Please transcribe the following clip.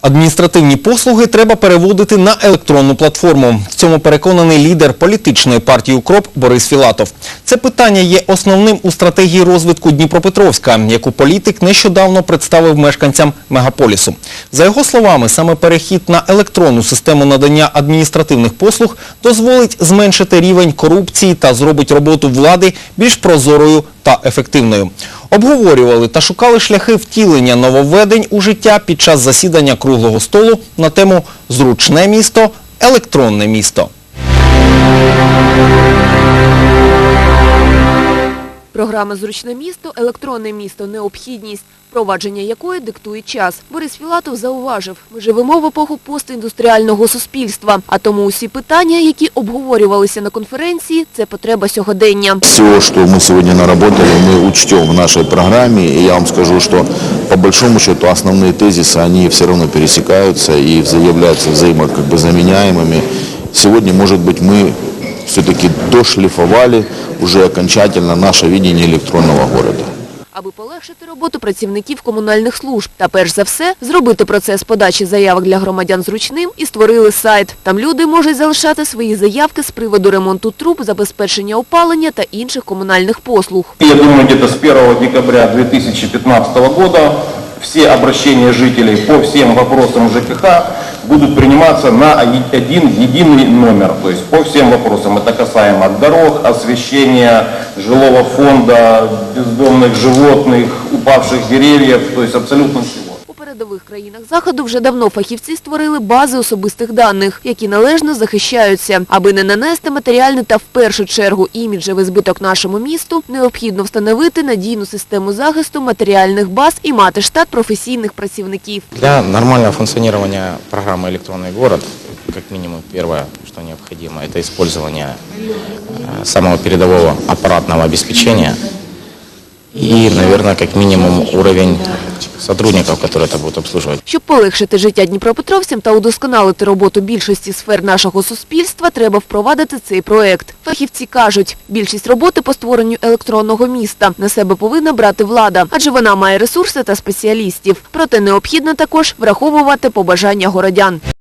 Адміністративні послуги треба переводити на електронну платформу. В цьому переконаний лідер політичної партії «Укроп» Борис Філатов. Це питання є основним у стратегії розвитку Дніпропетровська, яку політик нещодавно представив мешканцям мегаполісу. За його словами, саме перехід на електронну систему надання адміністративних послуг дозволить зменшити рівень корупції та зробить роботу влади більш прозорою та ефективною. Обговорювали та шукали шляхи втілення нововведень у життя під час засідання круглого столу на тему «Зручне місто – електронне місто». Програма «Зручне місто» – електронне місто, необхідність, впровадження якої диктує час. Борис Філатов зауважив, ми живемо в епоху постіндустріального суспільства, а тому усі питання, які обговорювалися на конференції – це потреба сьогодення. Все, что мы сегодня наработали, мы учтем в нашей программе. И я вам скажу, что по большому счету основные тезисы, они все равно пересекаются и вза- являются взаимо как бы заменяемыми. Сегодня, может быть, мы все-таки дошлифовали уже окончательно наше видение электронного города. Аби полегшити роботу працівників комунальних служб та, перш за все, зробити процес подачі заявок для громадян зручним і створили сайт. Там люди можуть залишати свої заявки з приводу ремонту труб, забезпечення опалення та інших комунальних послуг. Я думаю, где-то с 1 декабря 2015 года все обращения жителей по всем вопросам ЖКХ будут приниматься на один единый номер, то есть по всем вопросам. Это касаемо дорог, освещения, жилого фонда, бездомных животных, упавших деревьев, то есть абсолютно передових країнах Заходу вже давно фахівці створили бази особистих даних, які належно захищаються. Аби не нанести матеріальний та в першу чергу іміджевий збиток нашому місту, необхідно встановити надійну систему захисту матеріальних баз і мати штат професійних працівників. Для нормального функционирования программы «Электронный город», как минимум, первое, что необходимо, это использование э, самого передового аппаратного обеспечения и, наверное, как минимум уровень сотрудников, которые это будут обслуживать. Щоб полегшити життя дніпропетровцям та удосконалити роботу більшості сфер нашого суспільства, треба впровадити цей проект. Фахівці кажуть, більшість роботи по створенню електронного міста на себе повинна брати влада, адже вона має ресурси та спеціалістів. Проте необхідно також враховувати побажання городян.